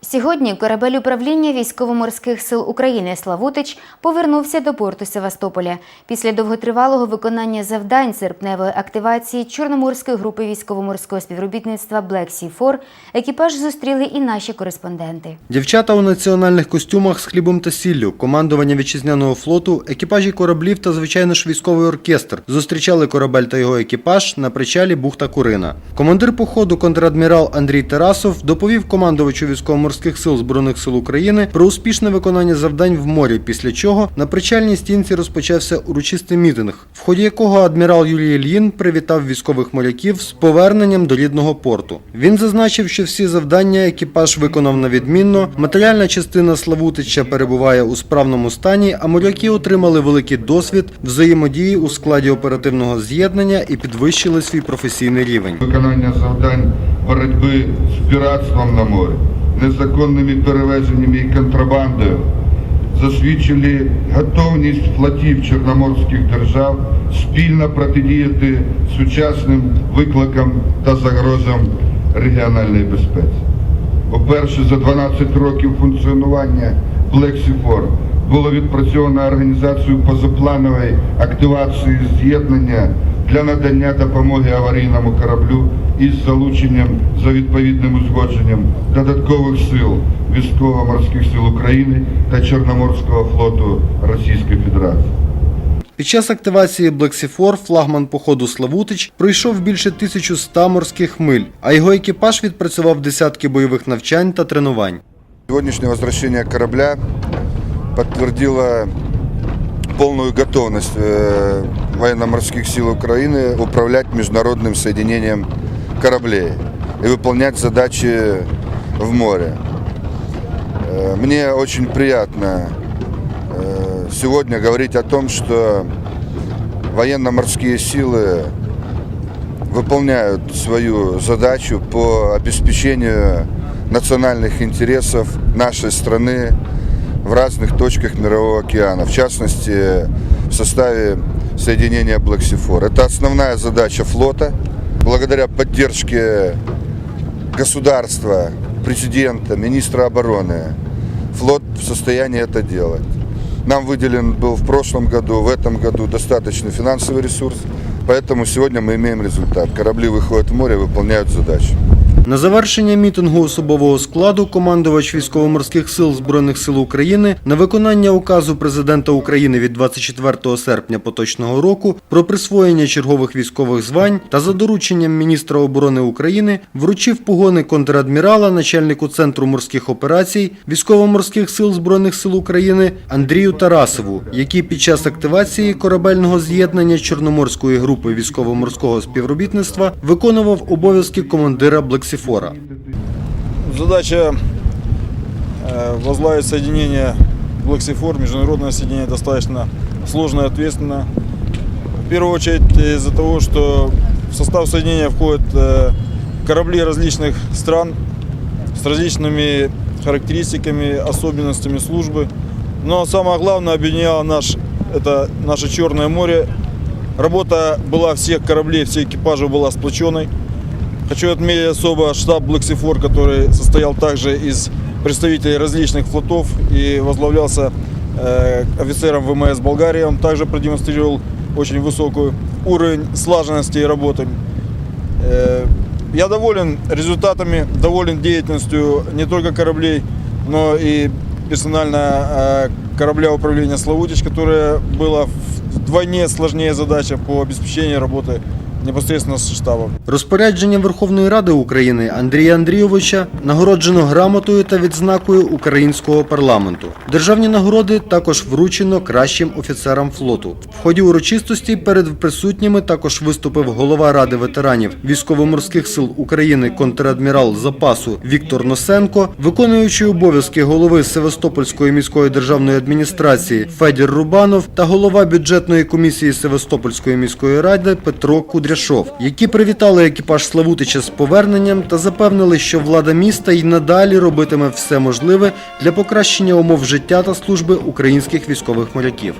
Сьогодні корабель управління військово-морських сил України Славутич повернувся до порту Севастополя після довготривалого виконання завдань серпневої активації Чорноморської групи військово-морського співробітництва Black Sea 4 екіпаж зустріли і наші кореспонденти. Дівчата у національних костюмах з хлібом та сіллю, командування вітчизняного флоту, екіпажі кораблів та, звичайно ж, військовий оркестр зустрічали корабель та його екіпаж на причалі бухта Курина. Командир походу контрадмірал Андрій Тарасов доповів командувачу військово-морських сил збройних сил України про успішне виконання завдань в морі, після чого на причальній стінці розпочався урочистий мітинг, в ході якого адмірал Юлій Ільїн привітав військових моряків з поверненням до рідного порту. Він зазначив, що всі завдання екіпаж виконав на відмінно. Матеріальна частина Славутича перебуває у справному стані, а моряки отримали великий досвід взаємодії у складі оперативного з'єднання і підвищили свій професійний рівень. виконання завдань боротьби з піратством на морі, незаконними перевезеннями і контрабандою, засвідчили готовність флотів чорноморських держав спільно протидіяти сучасним викликам та загрозам регіональної безпеці. Уперше за 12 років функціонування 4 було відпрацьовано організацію позапланової активації з'єднання для надання допомоги аварійному кораблю із залученням за відповідним узгодженням додаткових сил військово-морських сил України та Чорноморського флоту Російської Федерації. Під час активації 4 флагман походу Славутич пройшов більше 1100 морських миль, а його екіпаж відпрацював десятки бойових навчань та тренувань. Сегодняшнее возвращение корабля подтвердило полную готовность э, военно-морских сил Украины управлять международным соединением кораблей и выполнять задачи в море. Э, Мне очень приятно э, сегодня говорить о том, что военно-морские силы выполняют свою задачу по обеспечению национальных интересов нашей страны в разных точках Мирового океана, в частности в составе соединения 4. Это основная задача флота. Благодаря поддержке государства, президента, министра обороны, флот в состоянии это делать. Нам выделен был в прошлом году, в этом году достаточный финансовый ресурс, поэтому сегодня мы имеем результат. Корабли выходят в море, выполняют задачу. На завершення мітингу особового складу командувач військово-морських сил Збройних сил України на виконання указу президента України від 24 серпня поточного року про присвоєння чергових військових звань та за дорученням міністра оборони України вручив погони контрадмірала начальнику центру морських операцій військово-морських сил Збройних сил України Андрію Тарасову, який під час активації корабельного з'єднання Чорноморської групи військово-морського співробітництва виконував обов'язки командира Блексіфора. Задача э, возглавить соединение 4, международное соединение, достаточно сложно и ответственно. В первую очередь из-за того, что в состав соединения входят э, корабли различных стран с различными характеристиками, особенностями службы. Но самое главное объединяло наш, это наше Черное море. Работа была всех кораблей, всех экипажей была сплоченной. Хочу отметить особо штаб 4, который состоял также из представителей различных флотов и возглавлялся э, офицером ВМС Болгарии. Он также продемонстрировал очень высокий уровень слаженности и работы. Э, я доволен результатами, доволен деятельностью не только кораблей, но и персонально э, корабля управления «Славутич», которое было вдвойне сложнее задача по обеспечению работы непосредственно с штабом. Розпорядження Верховної Ради України Андрія Андрійовича нагороджено грамотою та відзнакою українського парламенту. Державні нагороди також вручено кращим офіцерам флоту. В ході урочистості перед присутніми також виступив голова Ради ветеранів військово-морських сил України контрадмірал запасу Віктор Носенко, виконуючий обов'язки голови Севастопольської міської державної адміністрації Федір Рубанов та голова бюджетної комісії Севастопольської міської ради Петро Кудряшов, які привітали екіпаж Славутича з поверненням та запевнили, що влада міста й надалі робитиме все можливе для покращення умов життя та служби українських військових моряків.